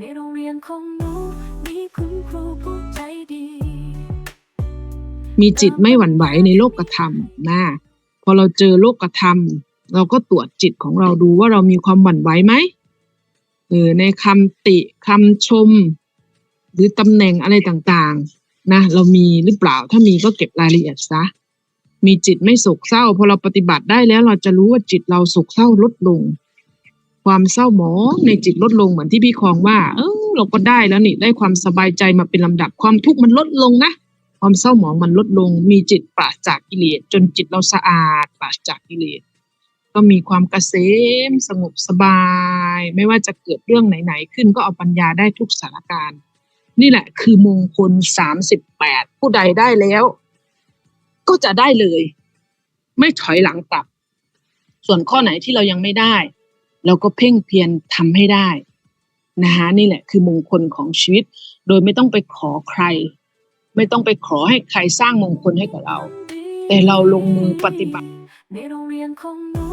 ในโรงเรียนของหนูมีคุณครูผู้ใจดี มีจิตไม่หวั่นไหวในโลกธรรมนะพอเราเจอโลกธรรมเราก็ตรวจจิตของเราดูว่าเรามีความหวั่นไหวไหมเออในคำติคำชม หรือตำแหน่งอะไรต่างๆนะเรามีหรือเปล่าถ้ามีก็เก็บรายละเอียดซะมีจิตไม่โศกเศร้าพอเราปฏิบัติได้แล้วเราจะรู้ว่าจิตเราโศกเศร้าลดลง ความเศร้าหมองในจิตลดลงเหมือนที่พี่คองว่า เออเราก็ได้แล้วนี่ได้ความสบายใจมาเป็นลำดับความทุกข์มันลดลงนะความเศร้าหมองมันลดลง มีจิตปราศจากกิเลสจนจิตเราสะอาดปราศจากกิเลสก็มีความเกษมสงบสบาย ไม่ว่าจะเกิดเรื่องไหนๆขึ้นก็เอาปัญญาได้ทุกสถานการณ์ นี่แหละคือมงคลสามสิบแปดผู้ใดได้แล้ว ก็จะได้เลย ไม่ถอยหลังกลับ ส่วนข้อไหนที่เรายังไม่ได้ เราก็เพ่งเพียรทำให้ได้นะคะนี่แหละคือมงคลของชีวิต โดยไม่ต้องไปขอใคร ไม่ต้องไปขอให้ใครสร้างมงคลให้กับเรา แต่เราลงมือปฏิบัติในโรงเรียนของหนู